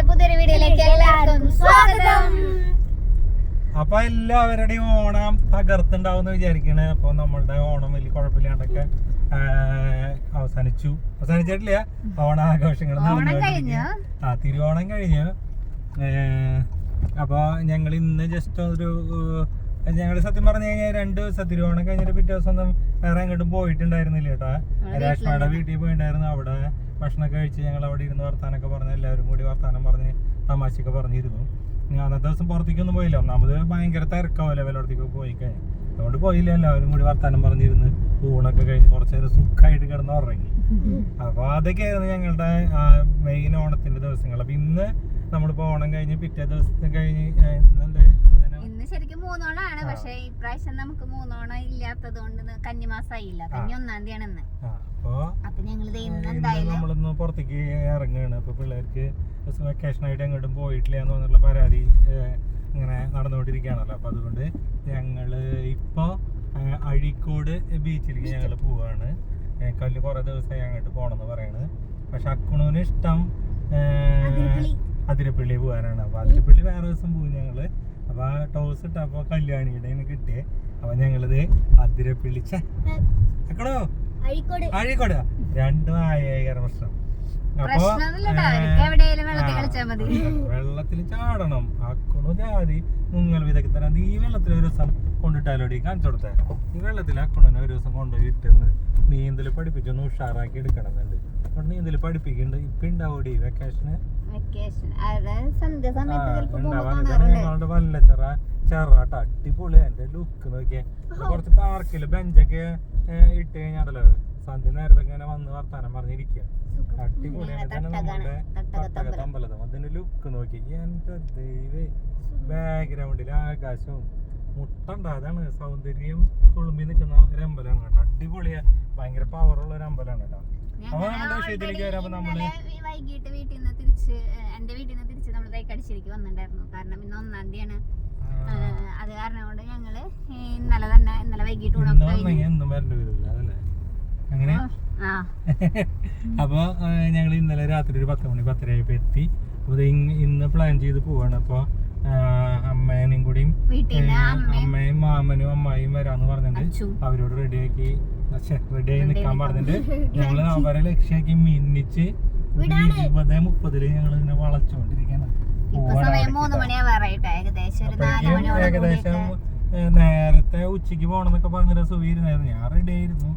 നമ്മുടെ പുതിയൊരു വീഡിയോയിലേക്ക് എല്ലാവർക്കും സ്വാഗതം. അപ്പൊ എല്ലാവരുടെയും ഓണം തകർത്തുണ്ടാവും വിചാരിക്കണേ. അപ്പൊ നമ്മളുടെ ഓണം വലിയ കുഴപ്പമില്ലാണ്ടൊക്കെ അവസാനിച്ചു. അവസാനിച്ചിട്ടില്ല. ഓണാഘോഷങ്ങൾ. ആ തിരുവോണം കഴിഞ്ഞു. അപ്പൊ ഞങ്ങൾ ഇന്ന് ജസ്റ്റ് ഒരു ഞങ്ങൾ സത്യം പറഞ്ഞു കഴിഞ്ഞാൽ രണ്ട് ദിവസം തിരുവോണം കഴിഞ്ഞിട്ട് പിറ്റേ ദിവസം ഒന്നും വേറെ എങ്ങോട്ടും പോയിട്ടുണ്ടായിരുന്നില്ല കേട്ടാ. രാഷ്മയുടെ രേഷ്മയുടെ വീട്ടിൽ പോയിട്ടുണ്ടായിരുന്നു അവിടെ ഭക്ഷണമൊക്കെ കഴിച്ച് ഞങ്ങൾ അവിടെ ഇരുന്ന് വർത്താനൊക്കെ പറഞ്ഞ് എല്ലാവരും കൂടി വർത്താനം പറഞ്ഞ് തമാശയൊക്കെ പറഞ്ഞിരുന്നു. ഞാൻ അന്നത്തെ ദിവസം പുറത്തേക്കൊന്നും പോയില്ല. ഒന്നാമത് ഭയങ്കര തിരക്കാവല്ലേ വല്ലയിടത്തേക്ക് പോയി കഴിഞ്ഞു. അതുകൊണ്ട് പോയില്ല. എല്ലാവരും കൂടി വർത്താനം പറഞ്ഞിരുന്ന്. ഊണൊക്കെ കഴിഞ്ഞ് കുറച്ച് നേരം സുഖമായിട്ട് കിടന്ന് ഉറങ്ങി. അപ്പൊ അതൊക്കെയായിരുന്നു ഞങ്ങളുടെ മെയിൻ ഓണത്തിന്റെ ദിവസങ്ങൾ അപ്പൊ ഇന്ന് നമ്മളിപ്പോ ഓണം കഴിഞ്ഞ് പിറ്റേ ദിവസത്തെ കഴിഞ്ഞ് ഇന്ന് ശരിക്കും മൂന്നോണാണ് പക്ഷേ ഇപ്രാവശ്യം നമുക്ക് മൂന്നോണം ഇല്ലാത്തത് കൊണ്ട് കന്നിമാസായില്ല കന്നി ഒന്നാം തീയതി ആണ് അപ്പൊ എന്തായാലും നമ്മളിന്ന് പുറത്തേക്ക് ഇറങ്ങുകയാണ് അപ്പൊ പിള്ളേർക്ക് വെക്കേഷൻ ആയിട്ട് എങ്ങോട്ടും പോയിട്ടില്ല എന്ന് പറഞ്ഞുള്ള പരാതി ഇങ്ങനെ നടന്നുകൊണ്ടിരിക്കുകയാണല്ലോ. അപ്പൊ അതുകൊണ്ട് ഞങ്ങൾ ഇപ്പൊ അഴീക്കോട് ബീച്ചിലേക്ക് ഞങ്ങൾ പോവാണ്. കല്ല് കുറെ ദിവസമായി അങ്ങോട്ട് പോണെന്ന് പറയാണ്. പക്ഷെ അക്കുണൂന് ഇഷ്ടം. അതിരപ്പള്ളി. പോകാനാണ് അപ്പൊ അതിരപ്പള്ളി വേറെ ദിവസം പോകും ഞങ്ങൾ. അപ്പൊ ആ ടോസ് ഇട്ടപ്പോ കല്യാണിയുടെ കിട്ടിയേ. അപ്പൊ ഞങ്ങളിത് ഛെ, അക്കണോ അഴിക്കോട്. അഴീക്കോട്. രണ്ടും ആയ പ്രശ്നം. വെള്ളത്തിൽ ചാടണം. അക്കണു ജാതി മുങ്ങൽ വിദഗ്ധന ഈ വെള്ളത്തിൽ ഒരു ദിവസം കൊണ്ടിട്ടാലോടി കാണിച്ചു കൊടുത്തേ. ഈ വെള്ളത്തിൽ അക്കുണനെ ഒരു ദിവസം കൊണ്ടുപോയി ഇട്ടെന്ന് നീന്തൽ പഠിപ്പിച്ചൊന്ന് ഉഷാറാക്കി എടുക്കണമെന്നുണ്ട്. അവിടെ നീന്തൽ പഠിപ്പിക്കുന്നുണ്ട്. ഇപ്പൊ ഉണ്ടാവൂടി വെക്കേഷന് ഞങ്ങളുടെ വല്ല ചെറ ചെറാട്ട അടിപൊളി എന്റെ ലുക്ക് നോക്കിയേ. കുറച്ച് പാർക്കിൽ ബെഞ്ചൊക്കെ ഇട്ട് കഴിഞ്ഞാണ്ടല്ലോ. സന്ധ്യ നേരത്തെ ഇങ്ങനെ വന്ന് വർത്താനം പറഞ്ഞിരിക്കുക അടിപൊളിയാണ്. ഇതാണ് നമ്മുടെ. തട്ടകത്തമ്പലം. തട്ടകത്തമ്പലം അതിന്റെ ലുക്ക് നോക്കി. എന്റെ ദൈവേ. ബാക്ക്ഗ്രൗണ്ടിൽ ആകാശവും മുട്ടണ്ട. അതാണ് സൗന്ദര്യം. കുളുമ്പി നിൽക്കുന്ന ഒരു അമ്പലമാണ് കേട്ടോ. അടിപൊളിയാ. ഭയങ്കര പവറുള്ള ഒരു അമ്പലമാണ് കേട്ടോ അപ്പൊ നമ്മുടെ വിഷയത്തിലേക്ക് already വരുമ്പോ നമ്മൾ. വൈകിട്ട് വീട്ടിൽ നിന്ന് തിരിച്ച് എന്റെ വീട്ടിൽ നിന്ന് തിരിച്ച് നമ്മൾ തൈക്കടിശ്ശേരിക്ക് വന്നിട്ടുണ്ടായിരുന്നു. കാരണം ഇന്ന് ഒന്നാം തീയതിയാണ്. അത് കാരണം കൊണ്ട് ഞങ്ങൾ ഇന്നലെ തന്നെ ഇന്നലെ വൈകിട്ട് ഊണൊക്കെ അങ്ങനെ? അപ്പൊ അപ്പോൾ ഞങ്ങൾ ഇന്നലെ രാത്രി ഒരു പത്ത് മണി പത്തരയായപ്പോൾ എത്തി. അപ്പോൾ ഇത് ഇങ് ഇന്ന് പ്ലാൻ ചെയ്ത് പോവാണ്. അപ്പോൾ അമ്മേനെയും കൂടിയും ഏ, അമ്മയും മാമനും അമ്മായിയും വരാന്ന് പറഞ്ഞിട്ടുണ്ട് അവരോട് റെഡിയാക്കി റെഡിയായി നിൽക്കാൻ പറഞ്ഞിട്ട് ഞങ്ങൾ അവരെ ലക്ഷ്യമാക്കി മിന്നിച്ച് ഇരുപത് മുപ്പതിൽ ഞങ്ങൾ ഇങ്ങനെ വളച്ചുകൊണ്ടിരിക്കുകയാണ് ഏകദേശം നേരത്തെ ഉച്ചയ്ക്ക് പോണെന്നൊക്കെ പറഞ്ഞിട്ട് സുഖീരുന്നായിരുന്നു ഞാൻ റെഡി ആയിരുന്നു.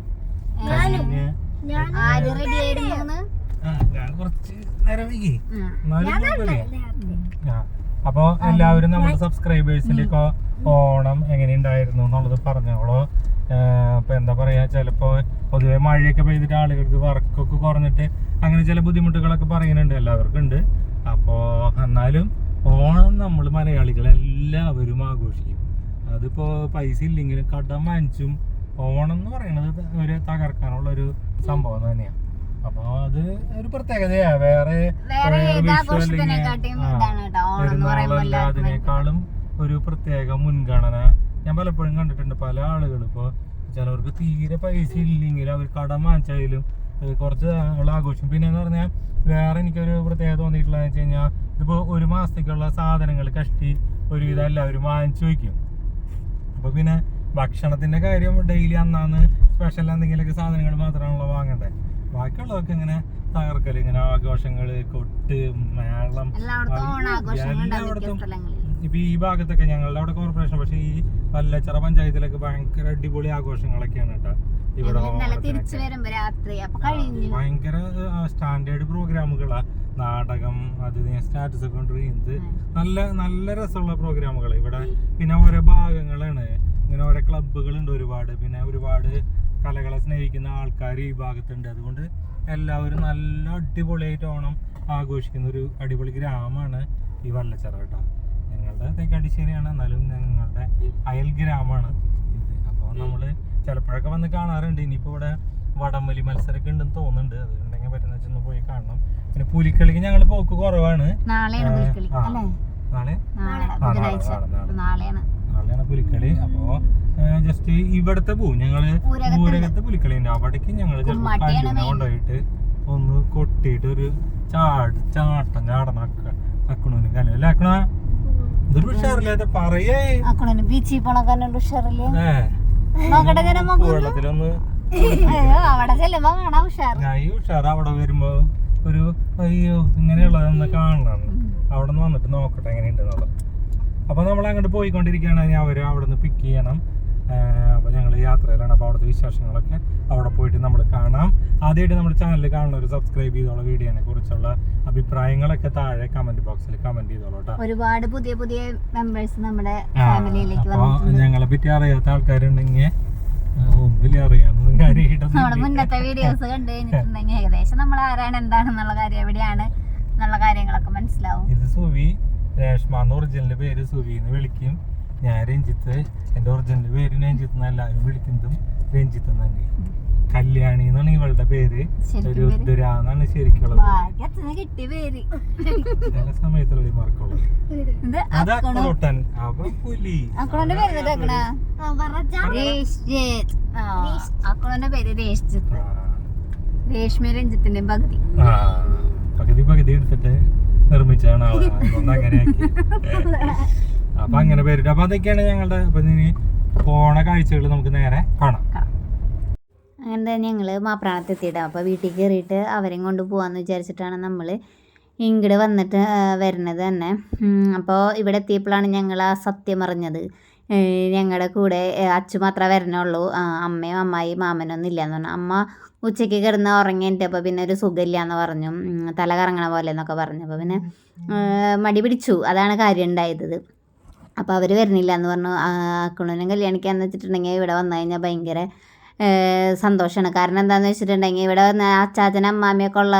അപ്പൊ എല്ലാവരും നമ്മുടെ സബ്സ്ക്രൈബേഴ്സിന്റെ ഒക്കെ ഓണം എങ്ങനെയുണ്ടായിരുന്നു എന്നുള്ളത് പറഞ്ഞോളോ. ഇപ്പൊ എന്താ പറയാ ചിലപ്പോ പൊതുവെ മഴയൊക്കെ പെയ്തിട്ട് ആളുകൾക്ക് വർക്കൊക്കെ കുറഞ്ഞിട്ട് അങ്ങനെ ചില ബുദ്ധിമുട്ടുകളൊക്കെ പറയുന്നുണ്ട് എല്ലാവർക്കും ഉണ്ട്. അപ്പോ എന്നാലും ഓണം നമ്മൾ മലയാളികൾ എല്ലാവരും ആഘോഷിക്കും. അതിപ്പോ പൈസ ഇല്ലെങ്കിലും കടം വാങ്ങിച്ചും ഓണം എന്ന് പറയുന്നത് ഒരു തകർക്കാനുള്ള ഒരു സംഭവം തന്നെയാണ് അപ്പൊ അത് ഒരു പ്രത്യേകതയാ. വേറെ അതിനേക്കാളും ഒരു പ്രത്യേക മുൻഗണന. ഞാൻ പലപ്പോഴും കണ്ടിട്ടുണ്ട് പല ആളുകൾ ഇപ്പോൾ ചിലവർക്ക് തീരെ പൈസ ഇല്ലെങ്കിൽ അവർ കടം വാങ്ങിച്ചാലും കുറച്ച് ആഘോഷം ആഘോഷിക്കും. പിന്നെ എന്ന് പറഞ്ഞാൽ വേറെ എനിക്കൊരു പ്രത്യേകത തോന്നിയിട്ടുള്ളതെന്ന് വെച്ച് കഴിഞ്ഞാൽ ഇതിപ്പോൾ ഒരു മാസത്തേക്കുള്ള സാധനങ്ങൾ കഷ്ടി ഒരുവിധം എല്ലാവരും വാങ്ങിച്ചു വയ്ക്കും. അപ്പോൾ പിന്നെ ഭക്ഷണത്തിന്റെ കാര്യം ഡെയിലി അന്നാന്ന് സ്പെഷ്യൽ എന്തെങ്കിലുമൊക്കെ സാധനങ്ങൾ മാത്രമാണല്ലോ വാങ്ങണ്ടേ? ബാക്കിയുള്ളതൊക്കെ ഇങ്ങനെ തകർക്കൽ ഇങ്ങനെ ആഘോഷങ്ങൾ കൊട്ട് മേളം എല്ലായിടത്തും ഇപ്പൊ ഈ ഭാഗത്തൊക്കെ ഞങ്ങളുടെ അവിടെ കോർപ്പറേഷൻ പക്ഷെ ഈ വല്ലച്ചിറ പഞ്ചായത്തിലൊക്കെ ഭയങ്കര അടിപൊളി ആഘോഷങ്ങളൊക്കെയാണ് കേട്ടോ. ഇവിടെ ഭയങ്കര സ്റ്റാൻഡേർഡ് പ്രോഗ്രാമുകളാ നാടകം അത് സ്റ്റാറ്റസ് ഒക്കെ കൊണ്ടുവരുന്നത് നല്ല നല്ല രസമുള്ള പ്രോഗ്രാമുകൾ ഇവിടെ പിന്നെ ഓരോ ഭാഗങ്ങളാണ്. ഇങ്ങനെ ഓരോ ക്ലബ്ബുകളുണ്ട് ഒരുപാട്. പിന്നെ ഒരുപാട് കലകളെ സ്നേഹിക്കുന്ന ആൾക്കാർ ഈ ഭാഗത്തുണ്ട്. അതുകൊണ്ട് എല്ലാവരും നല്ല അടിപൊളിയായിട്ട് ഓണം ആഘോഷിക്കുന്ന ഒരു അടിപൊളി ഗ്രാമമാണ് ഈ വള്ളച്ചറ കേട്ടോ. ഞങ്ങളുടെ തേക്കാടിശ്ശേരിയാണ് എന്നാലും ഞങ്ങളുടെ അയൽ ഗ്രാമമാണ് ഇത്. അപ്പോൾ നമ്മൾ ചിലപ്പോഴൊക്കെ വന്ന് കാണാറുണ്ട്. ഇനിയിപ്പോൾ ഇവിടെ വടംവലി മത്സരമൊക്കെ ഉണ്ടെന്ന് തോന്നുന്നുണ്ട്. അത് ഉണ്ടെങ്കിൽ പറ്റുന്ന വെച്ചൊന്ന് പോയി കാണണം. പിന്നെ പുലിക്കളിക്ക് ഞങ്ങൾ പോക്ക് കുറവാണ്. നാളെ? നാളെ, നാളെ. നാളെയാണ്. നാളെയാണ് പുലിക്കളി. അപ്പോ ജസ്റ്റ് ഇവിടത്തെ പോവും ഞങ്ങൾ. ഊരകത്തെ പുലിക്കളി ഉണ്ട് അവിടേക്ക് ഞങ്ങൾ main. കൊണ്ടുപോയിട്ട് ഒന്ന് കൊട്ടിയിട്ട് ഒരു ചാട് ചാട്ടം ചാടണം. അക്കണൂന്. കനു അല്ലേ അക്കണ? ഇതൊരു ഉഷാറില്ലാത്ത പറയേ. ബീച്ചിൽ ഉഷാറില്ലേ? വെള്ളത്തിലൊന്ന് അവിടെ ചെല്ലുമ്പോ കാണാം ഉഷാർ ഞാൻ ഈ ഉഷാർ അവിടെ വരുമ്പോ ഒരു അയ്യോ ഇങ്ങനെയുള്ളതെന്ന് കാണണം. അവിടെ നിന്ന് വന്നിട്ട് നോക്കട്ടെ എങ്ങനെയുണ്ടെന്നുള്ളത്. അപ്പൊ നമ്മൾ അങ്ങോട്ട് പോയിക്കൊണ്ടിരിക്കുകയാണ്. അവർ അവിടെ നിന്ന് പിക്ക് ചെയ്യണം. അപ്പോൾ അപ്പൊ ഞങ്ങൾ യാത്രയിലാണ്. അപ്പോൾ അവിടുത്തെ വിശേഷങ്ങളൊക്കെ അവിടെ പോയിട്ട് നമ്മൾ കാണാം. ആദ്യമായിട്ട് നമ്മുടെ ചാനൽ കാണുന്ന ഒരു സബ്സ്ക്രൈബ് ചെയ്തോളൂ വീഡിയോനെ കുറിച്ചുള്ള അഭിപ്രായങ്ങളൊക്കെ താഴെ കമന്റ് ബോക്സിൽ കമന്റ് ചെയ്തോളൂ കേട്ടോ ഒരുപാട് പുതിയ പുതിയ മെമ്പേഴ്സ് നമ്മുടെ ഫാമിലിയിലേക്ക് ഞങ്ങളെ പറ്റി അറിയാത്ത ആൾക്കാരുണ്ടെങ്കിൽ ഒന്നുമില്ല അറിയാവുന്ന നമ്മുടെ. മുന്നത്തെ വീഡിയോസ് കണ്ടു കഴിഞ്ഞിട്ടുണ്ടെങ്കിൽ ഏകദേശം നമ്മൾ ആരാണ് എന്താണെന്നുള്ള കാര്യം എവിടെയാണ് എന്നുള്ള കാര്യങ്ങളൊക്കെ മനസ്സിലാവും. ഇത് സുവി രേഷ്മ എന്ന ഒറിജിനൽ പേര് സുവി എന്ന് വിളിക്കും. ഞാൻ രഞ്ജിത്ത്. എന്റെ ഒറിജിനൽ പേര് രഞ്ജിത്ത് എന്ന് എല്ലാവരും വിളിക്കുന്നതും രഞ്ജിത്ത് തന്നെ കല്യാണി എന്നാണ് ഇവളുടെ പേര്? രുദ്ര എന്നാണ് ശരിക്കുള്ളത് ഭാഗ്യത്തിന് കിട്ടിയ പേര്. ചില സമയത്തുള്ള മറക്കുള്ളത് ഇത് അത് അക്കണു അവ പുലി. അക്കണോന്റെ പേര് രേഷ്ജിത്ത് രേഷ്മി രഞ്ജിത്തിന്റെ പകുതി. ആ. പകുതി പകുതി എടുത്തിട്ട് നിർമ്മിച്ചാണ് ആൾ. അതുകൊണ്ട് അങ്ങനെ അപ്പൊ അങ്ങനെ പേരിട്ട്. അപ്പൊ അതൊക്കെയാണ് ഞങ്ങളുടെ അപ്പൊ ഇനി പോണ കാഴ്ചകൾ നമുക്ക് നേരെ കാണാം. അങ്ങനെ തന്നെ ഞങ്ങൾ മാപ്രാണത്തെത്തിയിട്ടാണ് അപ്പോൾ വീട്ടിൽ കയറിയിട്ട് അവരെയും കൊണ്ട് പോകാമെന്ന് വിചാരിച്ചിട്ടാണ് നമ്മൾ ഇങ്ങോട്ട് വന്നിട്ട് വരുന്നത് തന്നെ. അപ്പോൾ ഇവിടെ എത്തിയപ്പോഴാണ് ഞങ്ങൾ ആ സത്യം അറിഞ്ഞത്. ഞങ്ങളുടെ കൂടെ അച്ചു മാത്രമേ വരണുള്ളൂ. അമ്മയും അമ്മായി മാമനൊന്നും ഇല്ലയെന്ന് പറഞ്ഞു. അമ്മ ഉച്ചയ്ക്ക് കിടന്ന് ഉറങ്ങിയിട്ട് അപ്പോൾ പിന്നെ ഒരു സുഖമില്ല എന്ന് പറഞ്ഞു തല കറങ്ങണ പോലെ എന്നൊക്കെ പറഞ്ഞു. അപ്പോൾ പിന്നെ മടി പിടിച്ചു. അതാണ് കാര്യം ഉണ്ടായത്. അപ്പോൾ അവർ വരുന്നില്ല എന്ന് പറഞ്ഞു അക്കുണനും കല്യാണിക്കാന്ന് വെച്ചിട്ടുണ്ടെങ്കിൽ ഇവിടെ വന്നു കഴിഞ്ഞാൽ ഭയങ്കര സന്തോഷമാണ് കാരണം എന്താണെന്ന് വെച്ചിട്ടുണ്ടെങ്കിൽ ഇവിടെ വന്ന് അച്ചാച്ചനും അമ്മാമ്മയൊക്കെ ഉള്ള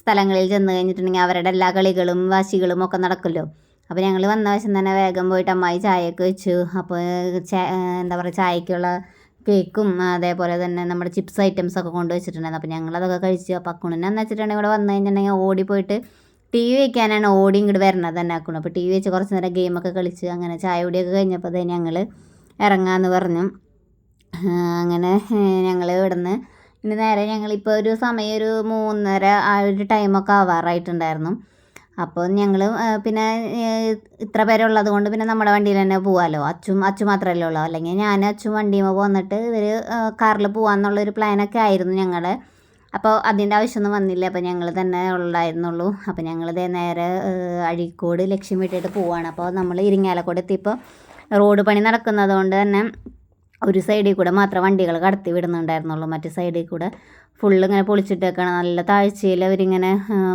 സ്ഥലങ്ങളിൽ ചെന്ന് കഴിഞ്ഞിട്ടുണ്ടെങ്കിൽ അവരുടെ എല്ലാ കളികളും വാശികളും ഒക്കെ നടക്കുമല്ലോ. അപ്പോൾ ഞങ്ങൾ വന്ന വശം തന്നെ വേഗം പോയിട്ട് അമ്മായി ചായയൊക്കെ വെച്ചു. അപ്പോൾ എന്താ പറയുക ചായക്കുള്ള കേക്കും അതേപോലെ തന്നെ നമ്മുടെ ചിപ്സ് ഐറ്റംസ് ഒക്കെ കൊണ്ട് വെച്ചിട്ടുണ്ടായിരുന്നു. അപ്പോൾ ഞങ്ങളതൊക്കെ കഴിച്ചു അപ്പോൾ അക്കുണിനെന്ന് വെച്ചിട്ടുണ്ടെങ്കിൽ ഇവിടെ വന്നു കഴിഞ്ഞിട്ടുണ്ടെങ്കിൽ ഓടി പോയിട്ട് ടി വി വയ്ക്കാനാണ് ഓടി ഇങ്ങോട്ട് വരണത് തന്നെ ആക്കണം അപ്പോൾ ടി വി വെച്ച് കുറച്ച് നേരം ഗെയിമൊക്കെ കളിച്ച് അങ്ങനെ ചായ കുടിയൊക്കെ കഴിഞ്ഞപ്പോൾ തന്നെ ഞങ്ങൾ ഇറങ്ങാമെന്ന് പറഞ്ഞു. അങ്ങനെ ഞങ്ങൾ ഇവിടുന്ന് ഇനി നേരെ ഞങ്ങളിപ്പോൾ ഒരു സമയം ഒരു മൂന്നര ആ ഒരു ടൈമൊക്കെ ആവാറായിട്ടുണ്ടായിരുന്നു. അപ്പോൾ ഞങ്ങൾ പിന്നെ ഇത്ര പേരുള്ളത് കൊണ്ട് പിന്നെ നമ്മുടെ വണ്ടിയിൽ തന്നെ പോകാമല്ലോ അച്ചും അച്ചു മാത്രമല്ലേ ഉള്ളൂ. അല്ലെങ്കിൽ ഞാൻ അച്ചും വണ്ടിയുമ്പോൾ പോന്നിട്ട് ഇവർ കാറിൽ പോകാമെന്നുള്ളൊരു പ്ലാനൊക്കെ ആയിരുന്നു ഞങ്ങളുടെ അപ്പോൾ അതിന്റെ ആവശ്യമൊന്നും വന്നില്ല. അപ്പോൾ ഞങ്ങൾ തന്നെ ഉള്ളായിരുന്നുള്ളൂ. അപ്പോൾ ഞങ്ങൾ നേരെ അഴീക്കോട് ലക്ഷ്യം വിട്ടിട്ട് പോവാണ്. അപ്പോൾ നമ്മൾ ഇരിങ്ങാലക്കോട് എത്തിയപ്പോൾ റോഡ് പണി നടക്കുന്നത് കൊണ്ട് തന്നെ ഒരു സൈഡിൽ കൂടെ മാത്രം വണ്ടികൾ കടത്തി വിടുന്നുണ്ടായിരുന്നുള്ളൂ. മറ്റു സൈഡിൽ കൂടെ ഫുള്ള് ഇങ്ങനെ പൊളിച്ചിട്ടേക്കാണ് നല്ല താഴ്ചയിൽ അവരിങ്ങനെ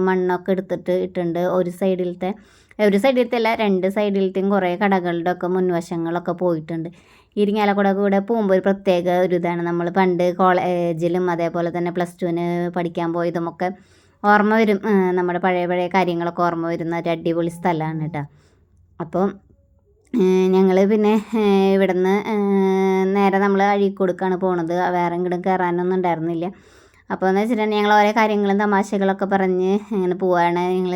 മണ്ണൊക്കെ എടുത്തിട്ട് ഇട്ടുണ്ട് ഒരു സൈഡിലത്തെ ഒരു സൈഡിലത്തെ അല്ല രണ്ട് സൈഡിലത്തെയും കുറേ കടകളുടെ ഒക്കെ മുൻവശങ്ങളൊക്കെ പോയിട്ടുണ്ട്. ഇരിങ്ങാലക്കുട കൂടെ പോകുമ്പോൾ ഒരു പ്രത്യേക ഒരു ഇതാണ്. നമ്മൾ പണ്ട് കോളേജിലും അതേപോലെ തന്നെ പ്ലസ് ടുവിന് പഠിക്കാൻ പോയതുമൊക്കെ ഓർമ്മ വരും. നമ്മുടെ പഴയ പഴയ കാര്യങ്ങളൊക്കെ ഓർമ്മ വരുന്ന ഒരു അടിപൊളി സ്ഥലമാണ് കേട്ടോ. അപ്പോൾ ഞങ്ങൾ പിന്നെ ഇവിടുന്ന് നേരെ നമ്മൾ അഴീക്കോടുക്കാണ് പോണത്. വേറെ എങ്ങോട്ടും കയറാനൊന്നും ഉണ്ടായിരുന്നില്ല. അപ്പോൾ എന്ന് വെച്ചിട്ടുണ്ടെങ്കിൽ ഞങ്ങൾ ഓരോ കാര്യങ്ങളും തമാശകളൊക്കെ പറഞ്ഞ് ഇങ്ങനെ പോവാണ്. ഞങ്ങൾ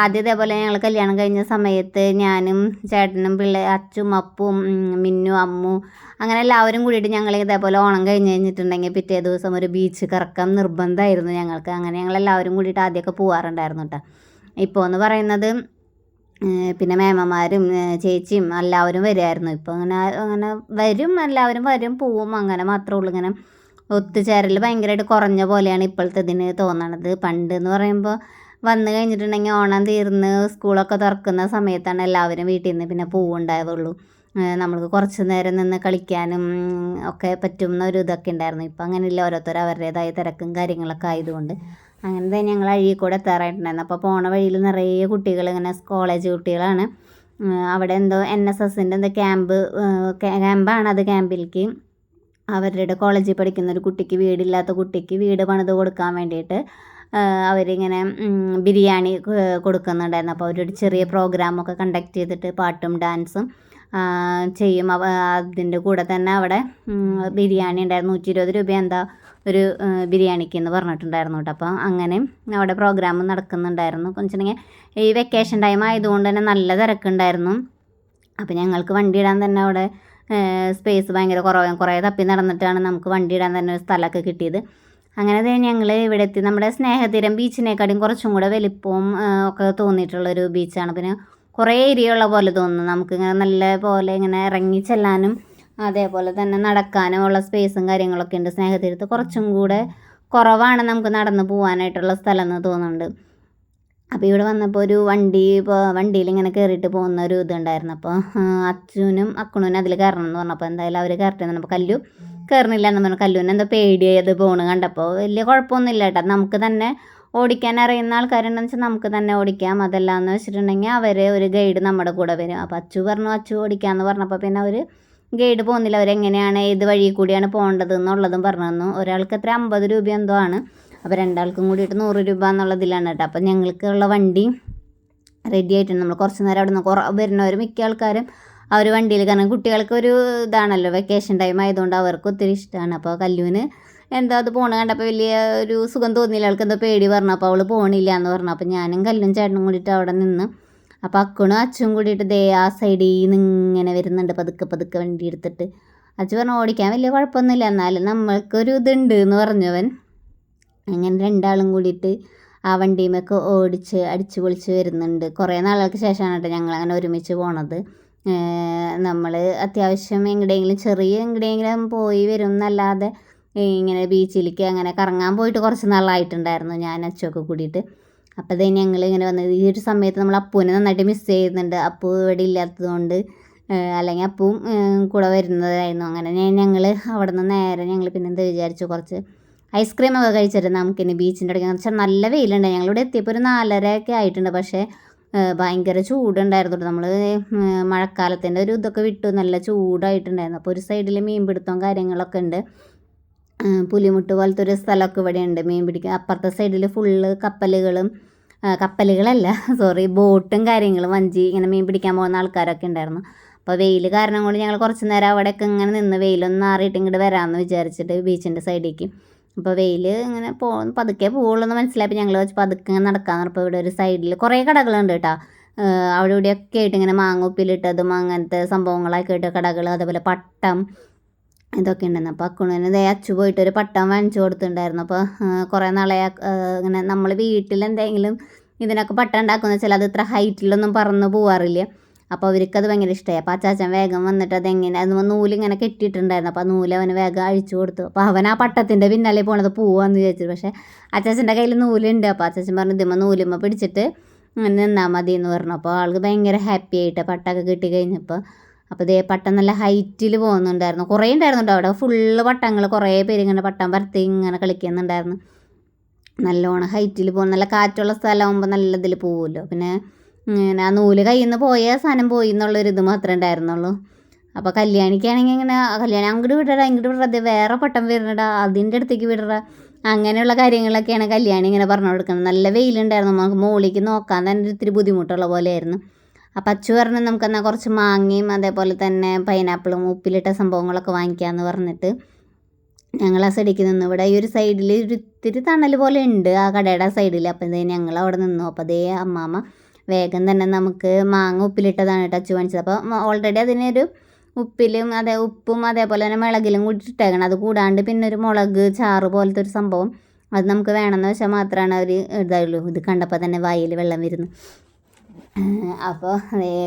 ആദ്യം ഇതേപോലെ ഞങ്ങൾ കല്യാണം കഴിഞ്ഞ സമയത്ത് ഞാനും ചേട്ടനും പിള്ളേ അച്ചും അപ്പും മിന്നു അമ്മു അങ്ങനെ എല്ലാവരും കൂടിയിട്ട് ഞങ്ങൾ ഇതേപോലെ ഓണം കഴിഞ്ഞ് കഴിഞ്ഞിട്ടുണ്ടെങ്കിൽ പിറ്റേ ദിവസം ഒരു ബീച്ച് കറക്കം നിർബന്ധമായിരുന്നു ഞങ്ങൾക്ക്. അങ്ങനെ ഞങ്ങൾ എല്ലാവരും കൂടിയിട്ട് ആദ്യമൊക്കെ പോവാറുണ്ടായിരുന്നു കേട്ടോ ഇപ്പോൾ എന്ന് പറയുന്നത് പിന്നെ മേമ്മമാരും ചേച്ചിയും എല്ലാവരും വരുമായിരുന്നു ഇപ്പോൾ അങ്ങനെ അങ്ങനെ വരും എല്ലാവരും വരും പോവും. അങ്ങനെ മാത്രമേ ഉള്ളൂ. ഇങ്ങനെ ഒത്തുചേരൽ ഭയങ്കരമായിട്ട് കുറഞ്ഞ പോലെയാണ് ഇപ്പോഴത്തെ ഇതിന് തോന്നണത്. പണ്ട് എന്ന് പറയുമ്പോൾ വന്നു കഴിഞ്ഞിട്ടുണ്ടെങ്കിൽ ഓണം തീർന്ന് സ്കൂളൊക്കെ തുറക്കുന്ന സമയത്താണ് എല്ലാവരും വീട്ടിൽ നിന്ന് പിന്നെ പോവുണ്ടാവുള്ളൂ. നമ്മൾക്ക് കുറച്ച് നേരം നിന്ന് കളിക്കാനും ഒക്കെ പറ്റുന്ന ഒരു ഇതൊക്കെ ഉണ്ടായിരുന്നു. ഇപ്പം അങ്ങനെയില്ല. ഓരോരുത്തർ അവരുടേതായ തിരക്കും കാര്യങ്ങളൊക്കെ ആയതുകൊണ്ട്. അങ്ങനെ തന്നെ ഞങ്ങൾ അഴീക്കോട് എത്താറായിട്ടുണ്ടായിരുന്നു. അപ്പോൾ പോണ വഴിയിൽ നിറയെ കുട്ടികൾ ഇങ്ങനെ കോളേജ് കുട്ടികളാണ്. അവിടെ എന്തോ എൻ എസ് എസിന്റെ എന്തോ ക്യാമ്പ് ക്യാമ്പാണ് അത് ക്യാമ്പിലേക്ക് അവരുടെ കോളേജിൽ പഠിക്കുന്ന ഒരു കുട്ടിക്ക് വീടില്ലാത്ത കുട്ടിക്ക് വീട് പണിത് കൊടുക്കാൻ വേണ്ടിയിട്ട് അവരിങ്ങനെ ബിരിയാണി കൊടുക്കുന്നുണ്ടായിരുന്നു. അപ്പോൾ അവരൊരു ചെറിയ പ്രോഗ്രാമൊക്കെ കണ്ടക്ട് ചെയ്തിട്ട് പാട്ടും ഡാൻസും ചെയ്യും. അതിന്റെ കൂടെ തന്നെ അവിടെ ബിരിയാണി ഉണ്ടായിരുന്നു. നൂറ്റി ഇരുപത് രൂപ എന്താ ഒരു ബിരിയാണിക്ക് എന്ന് പറഞ്ഞിട്ടുണ്ടായിരുന്നു കേട്ടോ. അപ്പോൾ അങ്ങനെ അവിടെ പ്രോഗ്രാം നടക്കുന്നുണ്ടായിരുന്നു. വെച്ചിട്ടുണ്ടെങ്കിൽ ഈ വെക്കേഷൻ ടൈം ആയതുകൊണ്ട് തന്നെ നല്ല തിരക്കുണ്ടായിരുന്നു. അപ്പോൾ ഞങ്ങൾക്ക് വണ്ടി ഇടാൻ തന്നെ അവിടെ സ്പേസ് ഭയങ്കര കുറവ്. കുറേ തപ്പി നടന്നിട്ടാണ് നമുക്ക് വണ്ടി ഇടാൻ തന്നെ ഒരു സ്ഥലമൊക്കെ കിട്ടിയത്. അങ്ങനെ ഞങ്ങൾ ഇവിടെ എത്തി. നമ്മുടെ സ്നേഹതീരം ബീച്ചിനെക്കാട്ടിയും കുറച്ചും കൂടെ വലിപ്പവും ഒക്കെ തോന്നിയിട്ടുള്ളൊരു ബീച്ചാണ്. പിന്നെ കുറേ ഏരിയ ഉള്ള പോലെ തോന്നുന്നു. നമുക്കിങ്ങനെ നല്ല പോലെ ഇങ്ങനെ ഇറങ്ങി ചെല്ലാനും അതേപോലെ തന്നെ നടക്കാനും ഉള്ള സ്പേസും കാര്യങ്ങളൊക്കെ ഉണ്ട്. സ്നേഹതീരത്ത് കുറച്ചും കൂടെ കുറവാണ് നമുക്ക് നടന്ന് പോകാനായിട്ടുള്ള സ്ഥലം എന്ന് തോന്നുന്നുണ്ട്. അപ്പോൾ ഇവിടെ വന്നപ്പോൾ ഒരു വണ്ടി ഇപ്പോൾ വണ്ടിയിൽ ഇങ്ങനെ കയറിയിട്ട് പോകുന്ന ഒരു ഇതുണ്ടായിരുന്നു അപ്പോൾ അച്ഛനും അക്കണൂനും അതിൽ കയറണം എന്ന് പറഞ്ഞപ്പോൾ എന്തായാലും അവർ കയറട്ടെ എന്ന് പറഞ്ഞപ്പോൾ കല്ലു കയറുന്നില്ല എന്ന് പറഞ്ഞു. കല്ലുവിന് എന്താ പേടിയായി അത് പോണ് കണ്ടപ്പോൾ വലിയ കുഴപ്പമൊന്നുമില്ല കേട്ടോ. നമുക്ക് തന്നെ ഓടിക്കാൻ അറിയുന്ന ആൾക്കാരുണ്ടെന്ന് വെച്ചാൽ നമുക്ക് തന്നെ ഓടിക്കാം. അതല്ല എന്ന് വെച്ചിട്ടുണ്ടെങ്കിൽ അവർ ഒരു ഗൈഡ് നമ്മുടെ കൂടെ വരും. അപ്പോൾ അച്ചു പറഞ്ഞു അച്ചു ഓടിക്കാമെന്ന് പറഞ്ഞപ്പോൾ പിന്നെ അവർ ഗൈഡ് പോകുന്നില്ല. അവരെങ്ങനെയാണ് ഏത് വഴി കൂടിയാണ് പോകേണ്ടത് എന്നുള്ളതും പറഞ്ഞു തന്നു. ഒരാൾക്ക് എത്ര? അമ്പത് രൂപ എന്തോ ആണ്. അപ്പോൾ രണ്ടാൾക്കും കൂടിയിട്ട് നൂറ് രൂപ എന്നുള്ളതിലാണ് കേട്ടോ. അപ്പോൾ ഞങ്ങൾക്കുള്ള വണ്ടി റെഡി ആയിട്ടുണ്ട്. നമ്മൾ കുറച്ച് നേരം അവിടെ നിന്ന് കുറ വരുന്നവർ മിക്ക ആൾക്കാരും ആ ഒരു വണ്ടിയിൽ കാരണം കുട്ടികൾക്ക് ഒരു ഇതാണല്ലോ വെക്കേഷൻ ടൈം ആയതുകൊണ്ട് അവർക്ക് ഒത്തിരി ഇഷ്ടമാണ് അപ്പോൾ കല്ലുവിന് എന്താ അത് പോണ കണ്ടപ്പോൾ വലിയ ഒരു സുഖം തോന്നിയില്ല. അവൾക്ക് എന്തോ പേടി പറഞ്ഞു. അപ്പോൾ അവൾ പോണില്ല എന്ന് പറഞ്ഞു. അപ്പോൾ ഞാനും കല്ലും ചേട്ടനും കൂടിയിട്ട് അവിടെ നിന്ന് അപ്പോൾ അക്കണും അച്ഛനും കൂടിയിട്ട് ദേ ആ സൈഡിൽ നിന്ന് ഇങ്ങനെ വരുന്നുണ്ട് പതുക്കെ പതുക്കെ വണ്ടി എടുത്തിട്ട്. അച്ഛൻ പറഞ്ഞു ഓടിക്കാൻ വലിയ കുഴപ്പമൊന്നുമില്ല എന്നാലും നമ്മൾക്കൊരു ഇതുണ്ട് എന്ന് പറഞ്ഞവൻ അങ്ങനെ രണ്ടാളും കൂടിയിട്ട് ആ വണ്ടിയുമൊക്കെ ഓടിച്ച് അടിച്ച് പൊളിച്ച് വരുന്നുണ്ട്. കുറേ നാളുകൾക്ക് ശേഷമാണ് കേട്ടോ ഞങ്ങൾ അങ്ങനെ ഒരുമിച്ച് പോണത്. നമ്മൾ അത്യാവശ്യം എങ്ങടെയെങ്കിലും ചെറിയ എങ്ങടെയെങ്കിലും പോയി വരും എന്നല്ലാതെ ഇങ്ങനെ ബീച്ചിലേക്ക് അങ്ങനെ കറങ്ങാൻ പോയിട്ട് കുറച്ച് നാളായിട്ടുണ്ടായിരുന്നു ഞാൻ അച്ചൊക്കെ കൂടിയിട്ട്. അപ്പോൾ തന്നെ ഞങ്ങൾ ഇങ്ങനെ വന്നത്. ഈ ഒരു സമയത്ത് നമ്മൾ അപ്പൂനെ നന്നായിട്ട് മിസ് ചെയ്യുന്നുണ്ട്. അപ്പൂ ഇവിടെ ഇല്ലാത്തതുകൊണ്ട് അല്ലെങ്കിൽ അപ്പവും കൂടെ വരുന്നതായിരുന്നു. അങ്ങനെ ഞങ്ങൾ അവിടെ നിന്ന് നേരെ ഞങ്ങൾ പിന്നെ എന്താ വിചാരിച്ചു കുറച്ച് ഐസ്ക്രീം ഒക്കെ കഴിച്ചിട്ട് നമുക്കിനി ബീച്ചിന്റെ അടുക്കാൻ വെച്ചാൽ നല്ല വെയിലുണ്ട് ഞങ്ങളിവിടെ എത്തിയപ്പോൾ ഒരു നാലര ഒക്കെ ആയിട്ടുണ്ട്. പക്ഷേ ഭയങ്കര ചൂടുണ്ടായിരുന്നു നമ്മൾ മഴക്കാലത്തിന്റെ ഒരു ഇതൊക്കെ വിട്ടു. നല്ല ചൂടായിട്ടുണ്ടായിരുന്നു. അപ്പോൾ ഒരു സൈഡിൽ മീൻ പിടുത്തവും കാര്യങ്ങളൊക്കെ ഉണ്ട്. പുലിമുട്ട് പോലത്തെ ഒരു സ്ഥലമൊക്കെ ഇവിടെ ഉണ്ട് മീൻ പിടിക്കാൻ. അപ്പുറത്തെ സൈഡിൽ ഫുള്ള് കപ്പലുകളും കപ്പലുകളല്ല. സോറി ബോട്ടും കാര്യങ്ങളും. വഞ്ചി ഇങ്ങനെ മീൻ പിടിക്കാൻ പോകുന്ന ആൾക്കാരൊക്കെ ഉണ്ടായിരുന്നു. അപ്പോൾ വെയിൽ കാരണം കൊണ്ട് ഞങ്ങൾ കുറച്ച് നേരം അവിടെയൊക്കെ ഇങ്ങനെ നിന്ന് വെയിലൊന്ന് ആറിയിട്ട് ഇങ്ങോട്ട് വരാമെന്ന് വിചാരിച്ചിട്ട് ബീച്ചിന്റെ സൈഡിലേക്ക് അപ്പോൾ വെയിൽ ഇങ്ങനെ പോ പതുക്കെ പോവുള്ളൂ എന്ന് മനസ്സിലായപ്പോൾ ഞങ്ങൾ വെച്ച് പതുക്കെ ഇങ്ങനെ നടക്കാന്ന് പറഞ്ഞപ്പോൾ ഇവിടെ ഒരു സൈഡിൽ കുറേ കടകളുണ്ട് കേട്ടോ. അവിടെ ഇവിടെയൊക്കെ ആയിട്ട് ഇങ്ങനെ മാങ്ങ ഉപ്പിലിട്ടതും അങ്ങനത്തെ സംഭവങ്ങളൊക്കെ ആയിട്ട് കടകൾ അതേപോലെ പട്ടം ഇതൊക്കെ ഉണ്ടെന്ന്. അപ്പോൾ അക്കുണുവിന് ദേ അച്ചു പോയിട്ട് ഒരു പട്ടം വാങ്ങിച്ചു കൊടുത്തിട്ടുണ്ടായിരുന്നു. അപ്പോൾ കുറേ നാളെ ഇങ്ങനെ നമ്മൾ വീട്ടിൽ എന്തെങ്കിലും ഇതിനൊക്കെ പട്ടം ഉണ്ടാക്കുന്ന വെച്ചാൽ അത് ഇത്ര ഹൈറ്റിലൊന്നും പറന്ന് പോവാറില്ല. അപ്പോൾ അവർക്കത് ഭയങ്കര ഇഷ്ടമായി അപ്പോൾ അച്ചാച്ചൻ വേഗം വന്നിട്ട് അതെങ്ങനെ അത് നൂലിങ്ങനെ കെട്ടിയിട്ടുണ്ടായിരുന്നു അപ്പോൾ ആ നൂൽ അവന് വേഗം അഴിച്ചു കൊടുത്തു. അപ്പോൾ അവൻ ആ പട്ടത്തിന്റെ പിന്നാലെ പോണത് പോവാന്ന് വിചാരിച്ചു. പക്ഷേ അച്ചാച്ചന്റെ കയ്യിൽ നൂലുണ്ട്. അപ്പോൾ അച്ചാച്ചൻ പറഞ്ഞു ഇതിമ്മ നൂലുമ്മ പിടിച്ചിട്ട് ഇങ്ങനെ നിന്നാൽ മതി എന്ന് പറഞ്ഞു. അപ്പോൾ ആൾക്ക് ഭയങ്കര ഹാപ്പി ആയിട്ട് പട്ടമൊക്കെ കിട്ടി കഴിഞ്ഞപ്പോൾ അപ്പോൾ ഇതേ പട്ടം നല്ല ഹൈറ്റിൽ പോകുന്നുണ്ടായിരുന്നു. കുറേ ഉണ്ടായിരുന്നുണ്ടോ അവിടെ. ഫുള്ള് പട്ടങ്ങൾ കുറേ പേര് ഇങ്ങനെ പട്ടം പരത്തി ഇങ്ങനെ കളിക്കുന്നുണ്ടായിരുന്നു. നല്ലോണം ഹൈറ്റിൽ പോകും. നല്ല കാറ്റുള്ള സ്ഥലമാകുമ്പോൾ നല്ല ഇതിൽ പോകുമല്ലോ പിന്നെ ഇങ്ങനെ ആ നൂൽ കയ്യിൽ നിന്ന് പോയ സാധനം പോയി എന്നുള്ളൊരു ഇത് മാത്രമേ ഉണ്ടായിരുന്നുള്ളൂ. അപ്പോൾ കല്യാണിക്കാണെങ്കിൽ ഇങ്ങനെ കല്യാണി അങ്ങോട്ട് വിടടാ ഇങ്ങോട്ട് വിടടാ അത് വേറെ പട്ടം വരുന്നടാ അതിന്റെ അടുത്തേക്ക് വിടടാ. അങ്ങനെയുള്ള കാര്യങ്ങളൊക്കെയാണ് കല്യാണി ഇങ്ങനെ പറഞ്ഞു കൊടുക്കുന്നത്. നല്ല വെയിലുണ്ടായിരുന്നു. നമുക്ക് മുകളിലേക്ക് നോക്കാൻ തന്നെ ഇത്തിരി ബുദ്ധിമുട്ടുള്ള പോലെയായിരുന്നു. അപ്പം അച്ചു പറഞ്ഞു നമുക്കെന്നാൽ കുറച്ച് മാങ്ങയും അതേപോലെ തന്നെ പൈനാപ്പിളും ഉപ്പിലിട്ട സംഭവങ്ങളൊക്കെ വാങ്ങിക്കാമെന്ന് പറഞ്ഞിട്ട് ഞങ്ങൾ ആ സൈഡിലേക്ക് നിന്നു. ഇവിടെ ഈ ഒരു സൈഡിൽ ഒരു ഇത്തിരി തണൽ പോലെ ഉണ്ട് ആ കടയുടെ സൈഡിൽ അപ്പം ഇതേ ഞങ്ങൾ അവിടെ നിന്നു. അപ്പം അതേ അമ്മാമ്മ വേഗം തന്നെ നമുക്ക് മാങ്ങ ഉപ്പിലിട്ടതാണ് കേട്ടോ അച്ചു വാങ്ങിച്ചത്. അപ്പോൾ ഓൾറെഡി അതിനൊരു ഉപ്പിലും അതേ ഉപ്പും അതേപോലെ തന്നെ മുളകിലും കൂടി അത് കൂടാണ്ട് പിന്നെ ഒരു മുളക് ചാറ് പോലത്തെ ഒരു സംഭവം അത് നമുക്ക് വേണമെന്ന് വെച്ചാൽ മാത്രമാണ് അവർ ഇതായുള്ളൂ. ഇത് കണ്ടപ്പോൾ തന്നെ വായിൽ വെള്ളം വരുന്നു. അപ്പോൾ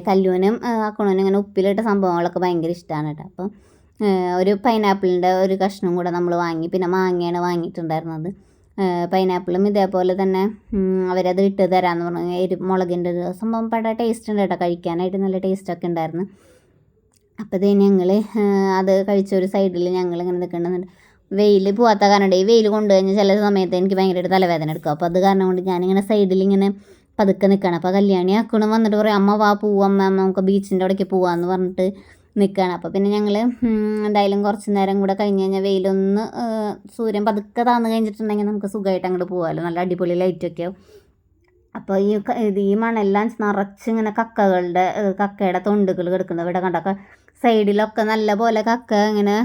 കല്ലൂനും അക്കുണനും ഇങ്ങനെ ഉപ്പിലിട്ട സംഭവങ്ങളൊക്കെ ഭയങ്കര ഇഷ്ടമാണ് കേട്ടോ. അപ്പോൾ ഒരു പൈനാപ്പിളിന്റെ ഒരു കഷ്ണം കൂടെ നമ്മൾ വാങ്ങി പിന്നെ മാങ്ങയാണ് വാങ്ങിയിട്ടുണ്ടായിരുന്നത്. പൈനാപ്പിളും ഇതേപോലെ തന്നെ അവരത് ഇട്ട് തരാമെന്ന് പറഞ്ഞു. എരി മുളകിന്റെ സംഭവം പട ടേസ്റ്റ് ഉണ്ട് കേട്ടോ. കഴിക്കാനായിട്ട് നല്ല ടേസ്റ്റൊക്കെ ഉണ്ടായിരുന്നു. അപ്പോൾ ഇത് ഞങ്ങൾ അത് കഴിച്ച ഒരു സൈഡിൽ ഞങ്ങൾ ഇങ്ങനെ നിൽക്കുന്നുണ്ട് വെയിൽ പോവാത്ത കാരണം ഈ വെയിൽ കൊണ്ടു കഴിഞ്ഞാൽ ചില സമയത്ത് എനിക്ക് ഭയങ്കരമായിട്ട് തലവേദന എടുക്കും. അപ്പോൾ അത് കാരണം കൊണ്ട് ഞാനിങ്ങനെ സൈഡിൽ ഇങ്ങനെ പതുക്കെ നിൽക്കണം അപ്പോൾ കല്യാണി ആക്കണം വന്നിട്ട് പറയും അമ്മ വാ അമ്മ നമുക്ക് ബീച്ചിന്റെ അവിടേക്ക് പോവാന്ന് പറഞ്ഞിട്ട് നിൽക്കുകയാണ് അപ്പോൾ പിന്നെ ഞങ്ങൾ എന്തായാലും കുറച്ച് നേരം കൂടെ കഴിഞ്ഞ് കഴിഞ്ഞാൽ വെയിലൊന്ന് സൂര്യൻ പതുക്കെ താന്ന് കഴിഞ്ഞിട്ടുണ്ടെങ്കിൽ നമുക്ക് സുഖമായിട്ട് അങ്ങോട്ട് പോകാമല്ലോ നല്ല അടിപൊളി ലൈറ്റൊക്കെ അപ്പോൾ ഈ ഈ മണെല്ലാം നിറച്ച് ഇങ്ങനെ കക്കകളുടെ കക്കയുടെ തൊണ്ടുകൾ കിടക്കുന്നത് ഇവിടെ കണ്ടൊക്കെ സൈഡിലൊക്കെ നല്ല പോലെ കക്ക ഇങ്ങനെ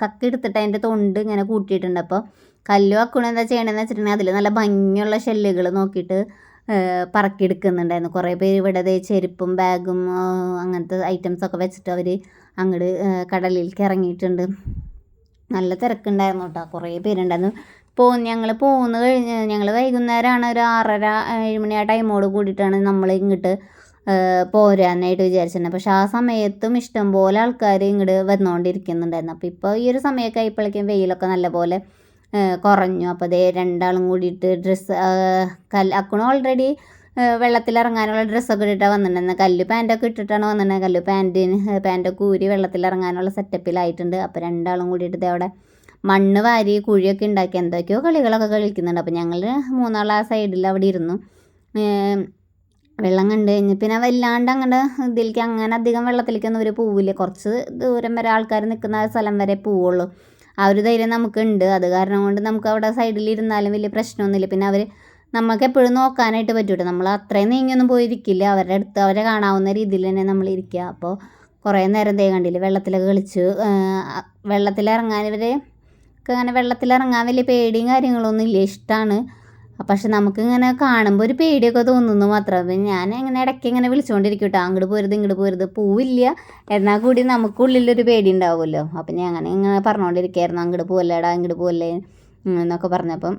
കക്ക എടുത്തിട്ട് അതിന്റെ തൊണ്ട് ഇങ്ങനെ കൂട്ടിയിട്ടുണ്ട്. അപ്പോൾ കല്ലു അക്കുണ എന്താ ചെയ്യണമെന്ന് വെച്ചിട്ടുണ്ടെങ്കിൽ അതിൽ നല്ല ഭംഗിയുള്ള ഷെല്ലുകൾ നോക്കിയിട്ട് പറക്കിയെടുക്കുന്നുണ്ടായിരുന്നു. കുറേ പേര് ഇവിടെ ചെരുപ്പും ബാഗും അങ്ങനത്തെ ഐറ്റംസൊക്കെ വെച്ചിട്ട് അവർ അങ്ങോട്ട് കടലിലേക്ക് ഇറങ്ങിയിട്ടുണ്ട്. നല്ല തിരക്കുണ്ടായിരുന്നു കേട്ടോ. കുറേ പേരുണ്ടായിരുന്നു. പോ ഞങ്ങൾ പോകുന്ന കഴിഞ്ഞ് ഞങ്ങൾ വൈകുന്നേരമാണ് ഒരു ആറര ഏഴ് മണി ആ ടൈമോട് കൂടിയിട്ടാണ് നമ്മൾ ഇങ്ങോട്ട് പോരാനായിട്ട് വിചാരിച്ചിരുന്നത്. പക്ഷെ ആ സമയത്തും ഇഷ്ടംപോലെ ആൾക്കാർ ഇങ്ങോട്ട് വന്നുകൊണ്ടിരിക്കുന്നുണ്ടായിരുന്നു അപ്പോൾ ഇപ്പോൾ ഈ ഒരു സമയമൊക്കെ ആയപ്പോഴേക്കും വെയിലൊക്കെ നല്ലപോലെ കുറഞ്ഞു. അപ്പോൾ അതേ രണ്ടാളും കൂടിയിട്ട് ഡ്രസ്സ് കല്ല് അക്കണ ഓൾറെഡി വെള്ളത്തിലിറങ്ങാനുള്ള ഡ്രസ്സൊക്കെ ഇട്ടിട്ടാണ് വന്നിട്ടുണ്ടായിരുന്നത് കല്ല് പാന്റൊക്കെ ഇട്ടിട്ടാണ് വന്നിട്ടുണ്ടെങ്കിൽ കല്ല് പാന്റിന് പാന്റൊക്കെ ഊരി വെള്ളത്തിലിറങ്ങാനുള്ള സെറ്റപ്പിലായിട്ടുണ്ട് അപ്പോൾ രണ്ടാളും കൂടിയിട്ട് ദേ അവിടെ മണ്ണ് വാരി കുഴിയൊക്കെ ഉണ്ടാക്കി എന്തൊക്കെയോ കളികളൊക്കെ കളിക്കുന്നുണ്ട്. അപ്പോൾ ഞങ്ങൾ മൂന്നാൾ ആ സൈഡിൽ അവിടെ ഇരുന്നു. വെള്ളം കണ്ടു കഴിഞ്ഞ് പിന്നെ വല്ലാണ്ട് അങ്ങനെ ഇതിലേക്ക് അങ്ങനെ അധികം വെള്ളത്തിലേക്കൊന്നും ഒരു പോവില്ല. കുറച്ച് ദൂരം വരെ ആൾക്കാർ നിൽക്കുന്ന സ്ഥലം വരെ പോവുള്ളൂ. ആ ഒരു ധൈര്യം നമുക്കുണ്ട്. അത് കാരണം കൊണ്ട് നമുക്ക് അവിടെ സൈഡിൽ ഇരുന്നാലും വലിയ പ്രശ്നമൊന്നുമില്ല. പിന്നെ അവർ നമുക്ക് എപ്പോഴും നോക്കാനായിട്ട് പറ്റൂട്ടോ. നമ്മൾ അത്രയും നീങ്ങിയൊന്നും പോയിരിക്കില്ല. അവരുടെ അടുത്ത് അവരെ കാണാവുന്ന രീതിയിൽ തന്നെ നമ്മൾ ഇരിക്കുക അപ്പോൾ കുറേ നേരം ദേ കണ്ടില്ല വെള്ളത്തിലൊക്കെ കളിച്ചു വെള്ളത്തിലിറങ്ങാൻ ഇവർ അങ്ങനെ വെള്ളത്തിലിറങ്ങാൻ വലിയ പേടിയും കാര്യങ്ങളൊന്നും ഇല്ല. ഇഷ്ടമാണ് പക്ഷെ നമുക്കിങ്ങനെ കാണുമ്പോൾ ഒരു പേടിയൊക്കെ തോന്നുന്നു മാത്രം. ഞാൻ ഇങ്ങനെ ഇടയ്ക്ക് ഇങ്ങനെ വിളിച്ചുകൊണ്ടിരിക്കും കേട്ടോ അങ്ങോട്ട് പോരുത് ഇങ്ങോട്ട് പോരുത്. പോവില്ല. എന്നാൽ കൂടി നമുക്കുള്ളിലൊരു പേടി ഉണ്ടാവുമല്ലോ. അപ്പം ഞാൻ അങ്ങനെ ഇങ്ങനെ പറഞ്ഞുകൊണ്ടിരിക്കുകയായിരുന്നു അങ്ങോട്ട് പോവല്ലേടാ ഇങ്ങോട്ട് പോവല്ലേ എന്നൊക്കെ പറഞ്ഞപ്പം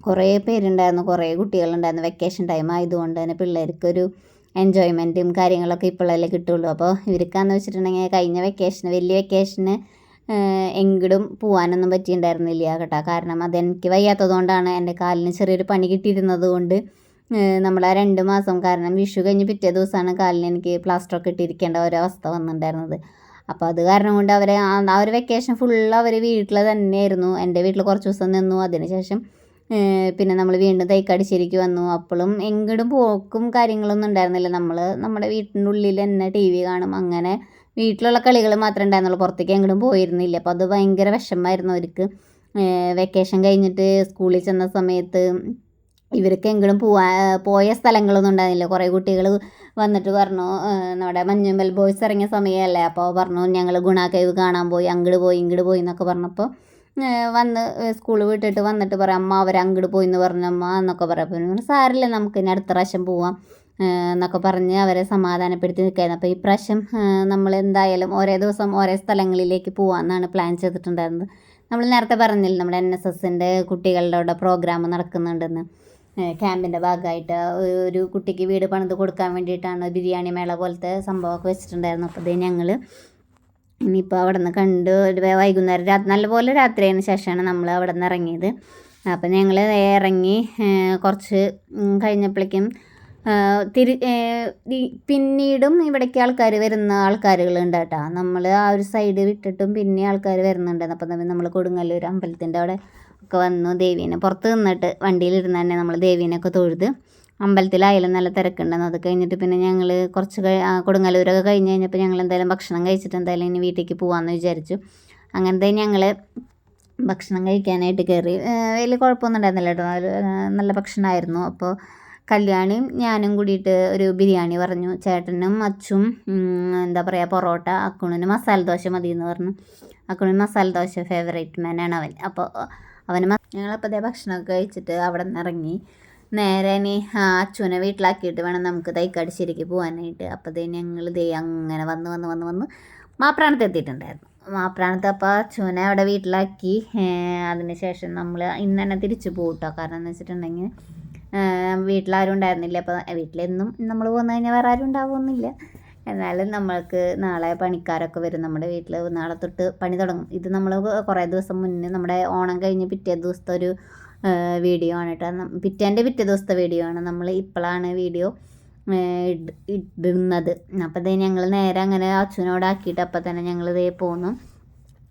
കുറേ പേരുണ്ടായിരുന്നു. കുറേ കുട്ടികളുണ്ടായിരുന്നു. വെക്കേഷൻ ടൈം ആയതുകൊണ്ട് തന്നെ പിള്ളേർക്കൊരു എൻജോയ്മെന്റും കാര്യങ്ങളൊക്കെ ഇപ്പോഴല്ലേ കിട്ടുള്ളൂ. അപ്പോൾ ഇവർക്കാന്ന് വെച്ചിട്ടുണ്ടെങ്കിൽ കഴിഞ്ഞ വെക്കേഷന് വലിയ വെക്കേഷന് എങ്കിലും പോകാനൊന്നും പറ്റിയിട്ടുണ്ടായിരുന്നില്ല കേട്ടോ. കാരണം അതെനിക്ക് വയ്യാത്തത് കൊണ്ടാണ് എന്റെ കാലിന് ചെറിയൊരു പണി കിട്ടിയിരുന്നത് കൊണ്ട് നമ്മൾ ആ രണ്ട് മാസം കാരണം വിഷു കഴിഞ്ഞ് പിറ്റേ ദിവസമാണ് കാലിന് എനിക്ക് പ്ലാസ്റ്റർ പ്ലാസ്റ്ററൊക്കെ ഇട്ടിരിക്കേണ്ട ഒരവസ്ഥ വന്നിട്ടുണ്ടായിരുന്നത്. അപ്പോൾ അത് കാരണം കൊണ്ട് അവരെ ആ ഒരു വെക്കേഷൻ ഫുള്ള് അവർ വീട്ടിൽ തന്നെയായിരുന്നു. എന്റെ വീട്ടിൽ കുറച്ച് ദിവസം നിന്നു. അതിനുശേഷം ശേഷം പിന്നെ നമ്മൾ വീണ്ടും തൈക്കാടിശ്ശേരിക്ക് വന്നു. അപ്പോഴും എങ്ങോട്ടും പോക്കും കാര്യങ്ങളൊന്നും ഉണ്ടായിരുന്നില്ല. നമ്മൾ നമ്മുടെ വീട്ടിന്റെ ഉള്ളിൽ തന്നെ ടി വി കാണും. അങ്ങനെ വീട്ടിലുള്ള കളികൾ മാത്രമേ ഉണ്ടായിരുന്നുള്ളൂ. പുറത്തേക്ക് എങ്ങോട്ടും പോയിരുന്നില്ല. അപ്പോൾ അത് ഭയങ്കര വിഷമമായിരുന്നു അവർക്ക്. വെക്കേഷൻ കഴിഞ്ഞിട്ട് സ്കൂളിൽ ചെന്ന സമയത്ത് ഇവർക്ക് എങ്കിലും പോവാ പോയ സ്ഥലങ്ങളൊന്നും ഉണ്ടായിരുന്നില്ല. കുറേ കുട്ടികൾ വന്നിട്ട് പറഞ്ഞു നമ്മുടെ മഞ്ഞുമ്പൽ ബോയ്സ് ഇറങ്ങിയ സമയമല്ലേ? അപ്പോൾ പറഞ്ഞു ഞങ്ങൾ ഗുണാക്കൈവ് കാണാൻ പോയി. അങ്ങോട്ട് പോയി ഇങ്ങോട്ട് പോയി എന്നൊക്കെ പറഞ്ഞപ്പോൾ വന്ന് സ്കൂൾ വിട്ടിട്ട് വന്നിട്ട് പറയാം അമ്മ അവർ അങ്ങോട്ട് പോയി എന്ന് പറഞ്ഞു അമ്മ എന്നൊക്കെ പറയാം. അപ്പോൾ സാരില്ല നമുക്ക് ഇനി അടുത്ത പ്രാവശ്യം പോവാം. എന്നൊക്കെ പറഞ്ഞ് അവരെ സമാധാനപ്പെടുത്തി നിൽക്കുകയായിരുന്നു അപ്പോൾ ഈ പ്രാവശ്യം നമ്മൾ എന്തായാലും ഓരോ ദിവസം ഓരോ സ്ഥലങ്ങളിലേക്ക് പോകാമെന്നാണ് പ്ലാൻ ചെയ്തിട്ടുണ്ടായിരുന്നത്. നമ്മൾ നേരത്തെ പറഞ്ഞില്ല നമ്മുടെ എൻ എസ് എസിന്റെ കുട്ടികളുടെ അവിടെ പ്രോഗ്രാം നടക്കുന്നുണ്ടെന്ന്. ക്യാമ്പിന്റെ ഭാഗമായിട്ട് ഒരു കുട്ടിക്ക് വീട് പണിത് കൊടുക്കാൻ വേണ്ടിയിട്ടാണ് ബിരിയാണി മേള പോലത്തെ സംഭവമൊക്കെ വെച്ചിട്ടുണ്ടായിരുന്നു. അപ്പോൾ ഇത് ഞങ്ങൾ ഇനിയിപ്പോൾ അവിടെ നിന്ന് കണ്ട് ഒരു വൈകുന്നേരം രാ നല്ലപോലെ രാത്രിയായതിന് ശേഷമാണ് നമ്മൾ അവിടെ നിന്ന് ഇറങ്ങിയത്. അപ്പം ഞങ്ങൾ ഇറങ്ങി കുറച്ച് കഴിഞ്ഞപ്പോഴേക്കും തിരി പിന്നീടും ഇവിടേക്ക് ആൾക്കാർ വരുന്ന ആൾക്കാരുകളുണ്ട് കേട്ടോ. നമ്മൾ ആ ഒരു സൈഡ് വിട്ടിട്ടും പിന്നെ ആൾക്കാർ വരുന്നുണ്ട് അപ്പം നമ്മൾ കൊടുങ്ങല്ലൂർ അമ്പലത്തിന്റെ അവിടെ ഒക്കെ വന്നു ദേവീനെ പുറത്ത് നിന്നിട്ട് വണ്ടിയിലിരുന്ന് തന്നെ നമ്മൾ ദേവീനെയൊക്കെ തൊഴുത് അമ്പലത്തിലായാലും നല്ല തിരക്കുണ്ടെന്ന് അത് കഴിഞ്ഞിട്ട് പിന്നെ ഞങ്ങൾ കുറച്ച് കൊടുങ്ങല്ലൂരൊക്കെ കഴിഞ്ഞ് കഴിഞ്ഞപ്പോൾ ഞങ്ങൾ എന്തായാലും ഭക്ഷണം കഴിച്ചിട്ട് എന്തായാലും ഇനി വീട്ടിലേക്ക് പോകാമെന്ന് വിചാരിച്ചു. അങ്ങനത്തെ ഞങ്ങൾ ഭക്ഷണം കഴിക്കാനായിട്ട് കയറി. വലിയ കുഴപ്പമൊന്നും ഉണ്ടായിരുന്നില്ല കേട്ടോ. നല്ല ഭക്ഷണമായിരുന്നു അപ്പോൾ കല്യാണിയും ഞാനും കൂടിയിട്ട് ഒരു ബിരിയാണി പറഞ്ഞു. ചേട്ടനും അച്ചും എന്താ പറയുക പൊറോട്ട അക്കുണിന് മസാല ദോശ മതി എന്ന് പറഞ്ഞു. അക്കുണിന് മസാല ദോശ ഫേവറേറ്റ് മാനാണ് അവൻ. അപ്പോൾ അവന് ഞങ്ങളപ്പോൾ അതേ ഭക്ഷണമൊക്കെ കഴിച്ചിട്ട് അവിടെ നിന്ന് ഇറങ്ങി. നേരെ ഇനി ആ അച്ചുവിനെ വീട്ടിലാക്കിയിട്ട് വേണം നമുക്ക് തൈക്കാടിശ്ശേരിക്ക് പോകാനായിട്ട് അപ്പോൾ ദേ ഞങ്ങൾ ദേ അങ്ങനെ വന്ന് വന്ന് വന്ന് വന്ന് മാപ്രാണത്ത് എത്തിയിട്ടുണ്ടായിരുന്നു. മാപ്രാണത്ത് അപ്പോൾ അച്ഛനെ അവിടെ വീട്ടിലാക്കി. അതിന് ശേഷം നമ്മൾ ഇന്ന് തന്നെ തിരിച്ചു പോകട്ടോ കാരണം എന്ന് വെച്ചിട്ടുണ്ടെങ്കിൽ വീട്ടിലാരും ഉണ്ടായിരുന്നില്ല അപ്പോൾ വീട്ടിലെന്നും നമ്മൾ പോന്നു കഴിഞ്ഞാൽ വേറെ ആരും ഉണ്ടാവുമെന്നില്ല എന്നാലും നമ്മൾക്ക് നാളെ പണിക്കാരൊക്കെ വരും. നമ്മുടെ വീട്ടിൽ നാളെ തൊട്ട് പണി തുടങ്ങും. ഇത് നമ്മൾ കുറേ ദിവസം മുന്നേ നമ്മുടെ ഓണം കഴിഞ്ഞ് പിറ്റേ ദിവസത്തെ ഒരു വീഡിയോ ആണ് കേട്ടോ. പിറ്റേന്റെ പിറ്റേ ദിവസത്തെ വീഡിയോ ആണ്. നമ്മൾ ഇപ്പോഴാണ് വീഡിയോ ഇടുന്നത്. അപ്പം തന്നെ ഞങ്ങൾ നേരെ അങ്ങനെ അച്ഛനോട് ആക്കിയിട്ട് അപ്പം തന്നെ ഞങ്ങൾ ഇതേ പോന്നു.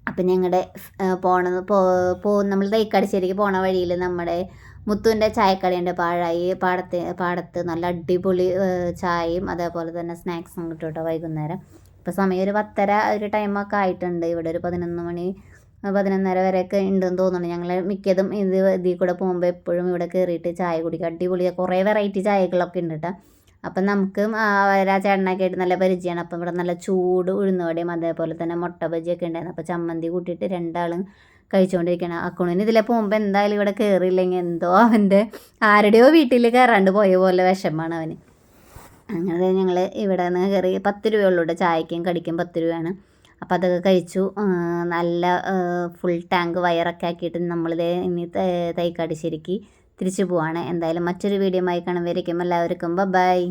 അപ്പം ഞങ്ങളുടെ പോണത് പോ നമ്മൾ തൈക്കാടിശ്ശേരിക്ക് പോണ വഴിയിൽ നമ്മുടെ മുത്തുവിന്റെ ചായക്കടയുണ്ട് പാഴായി പാടത്ത് പാടത്ത് നല്ല അടിപൊളി ചായയും അതേപോലെ തന്നെ സ്നാക്സും കിട്ടും കേട്ടോ വൈകുന്നേരം. ഇപ്പോൾ സമയം ഒരു പത്തര ഒരു ടൈമൊക്കെ ആയിട്ടുണ്ട്. ഇവിടെ ഒരു പതിനൊന്ന് മണി പതിനൊന്നര വരെയൊക്കെ ഉണ്ടെന്ന് തോന്നുന്നു. ഞങ്ങൾ മിക്കതും ഇത് ഇതിൽ കൂടെ പോകുമ്പോൾ എപ്പോഴും ഇവിടെ കയറിയിട്ട് ചായ കുടിക്കുക അടിപൊളി കുറേ വെറൈറ്റി ചായകളൊക്കെ ഉണ്ട് കേട്ടോ. അപ്പം നമുക്കും ആ ചേട്ടനൊക്കെ ആയിട്ട് നല്ല പരിചയമാണ് അപ്പം ഇവിടെ നല്ല ചൂട് ഉഴുന്നുവടയും അതേപോലെ തന്നെ മുട്ട ബജിയൊക്കെ ഉണ്ടായിരുന്നു. അപ്പോൾ ചമ്മന്തി കൂട്ടിയിട്ട് രണ്ടാളും കഴിച്ചുകൊണ്ടിരിക്കണം അക്കുണിന് ഇതിലപ്പോൾ മുമ്പ് എന്തായാലും ഇവിടെ കയറിയില്ലെങ്കിൽ എന്തോ അവന്റെ ആരുടെയോ വീട്ടിൽ കയറാണ്ട് പോയ പോലെ വിഷമാണ് അവന്. അങ്ങനെ ഞങ്ങൾ ഇവിടെ നിന്ന് കയറി പത്ത് രൂപയുള്ളൂ ഇവിടെ ചായക്കും കടിക്കും പത്ത് രൂപയാണ്. അപ്പോൾ അതൊക്കെ കഴിച്ചു. നല്ല ഫുൾ ടാങ്ക് വയറൊക്കെ ആക്കിയിട്ട് നമ്മളിത് ഇനി തൈക്കാട് ശരിക്ക് തിരിച്ചു പോവാണ്. എന്തായാലും മറ്റൊരു വീഡിയോ ആയി കാണുമ്പോഴേക്കും എല്ലാവർക്കും ബൈ